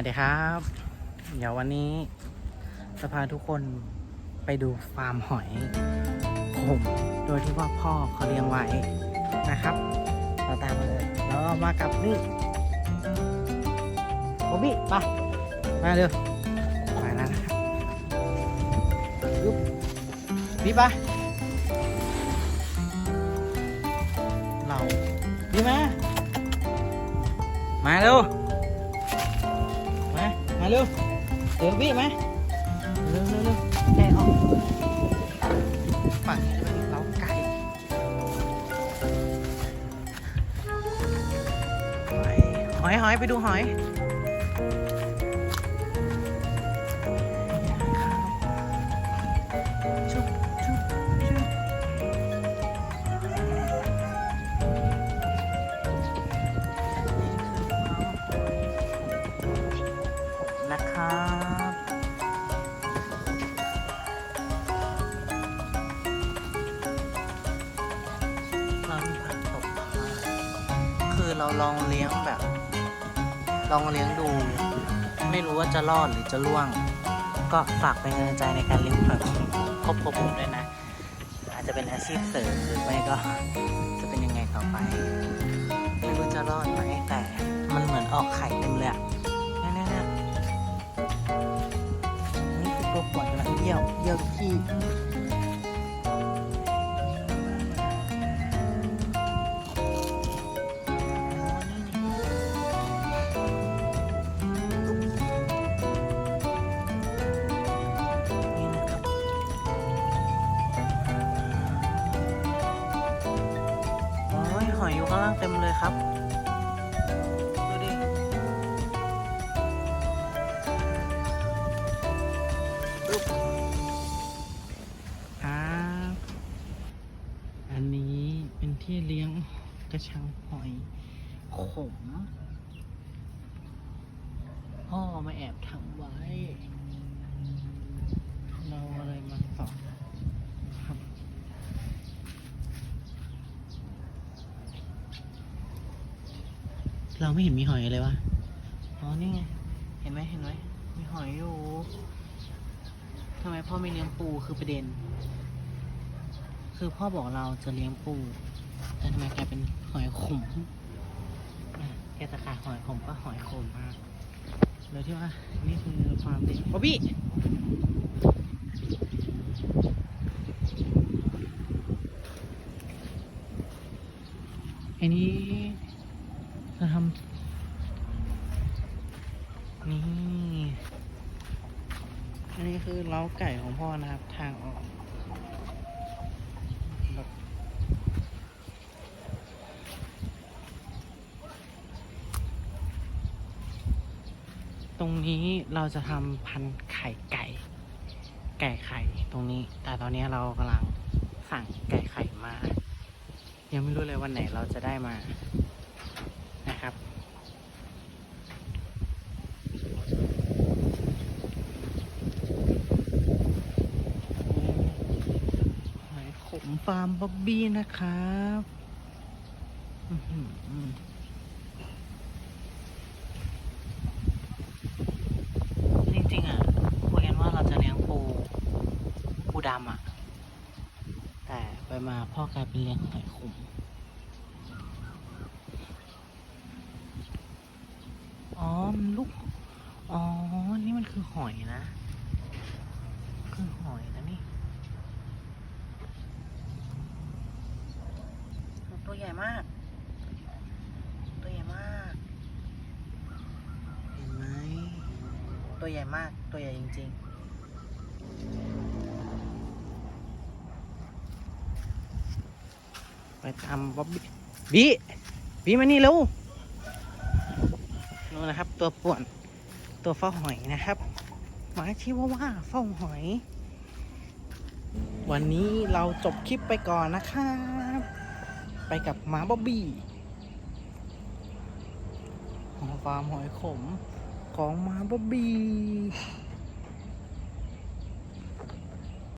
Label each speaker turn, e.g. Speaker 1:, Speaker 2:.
Speaker 1: วัสดีครับ เดี๋ยววันนี้จะพาทุกคนไปดูฟาร์มหอยขมโดยที่ว่าพ่อเขาเลี้ยงไว้นะครับ เราตามมาเลยแล้วมากับนี่โอบิไปมาเร็วมาแล้วนะครับยุบบีไปเราบีมามาเร็ว เร็วเดี๋ยวพี่มาเร็วเร็วเร็วแกะออกฝั่งนี้มันเล้าไก่หอยหอยหอยไปดูหอย คือเราลองเลี้ยงแบบ ลองเลี้ยงดู ไม่รู้ว่าจะรอดหรือจะล่วง ก็ฝากเป็นกำลังใจในการเลี้ยงผักครบครบผมด้วยนะ อาจจะเป็นอาชีพเสริมหรือไม่ก็จะเป็นยังไงต่อไป ไม่รู้จะรอดไหมแต่มันเหมือนออกไข่เต็มเลยอะนี่นี่นี่นี่คือตัวป่วยกำลังเยี่ยวเยี่ยวทุางเต็มเลยครับ ดูดิ ปึ๊บครับ อันนี้เป็นที่เลี้ยงกระชังหอยขมพ่อมาแอบทำไว้ เราอะไรมาสอนครับ เราไม่เห็นมีหอยเลยวะอ๋อนี่ไง เห็นไหมเห็นไหมมีหอยอยู่ทำไมพ่อไม่เลี้ยงปูคือประเด็น คือพ่อบอกเราจะเลี้ยงปู แต่ทำไมกลายเป็นหอยขมอะแกจะขายหอยขมก็หอยขมมากเลยที่ว่านี่คือความเด็กโอบี้อันนี้ จะทำนี่อันนี้คือเล้าไก่ของพ่อนะครับ ทางออกตรงนี้เราจะทำพันไข่ไก่ ไก่ไข่ตรงนี้ แต่ตอนนี้เรากำลังสั่งไก่ไข่มา ยังไม่รู้เลยวันไหนเราจะได้มานะครับ หอยขม ฟาร์มบ๊อบบี้นะครับจริงๆอะคุยกันว่าเราจะเลี้ยงปู ปูดำอะ แต่ไปมาพ่อกลายเป็นเลี้ยงหอยขมอ๋อ มันลูก อ๋อ นี่มันคือหอยนะ คือหอยนะนี่ ตัวใหญ่มาก ตัวใหญ่มาก เห็นไหม ตัวใหญ่มาก ตัวใหญ่จริง ๆ ไปตามบ๊อบบี้บีบีมานี่เร็วนู่นนะครับ ตัวป่วน ตัวเฝ้าหอยนะครับ หมาชื่อว่าว่าเฝ้าหอย วันนี้เราจบคลิปไปก่อนนะครับ ไปกับหมาบ๊อบบี้ของฟาร์มหอยขม ของมาบ๊อบบี้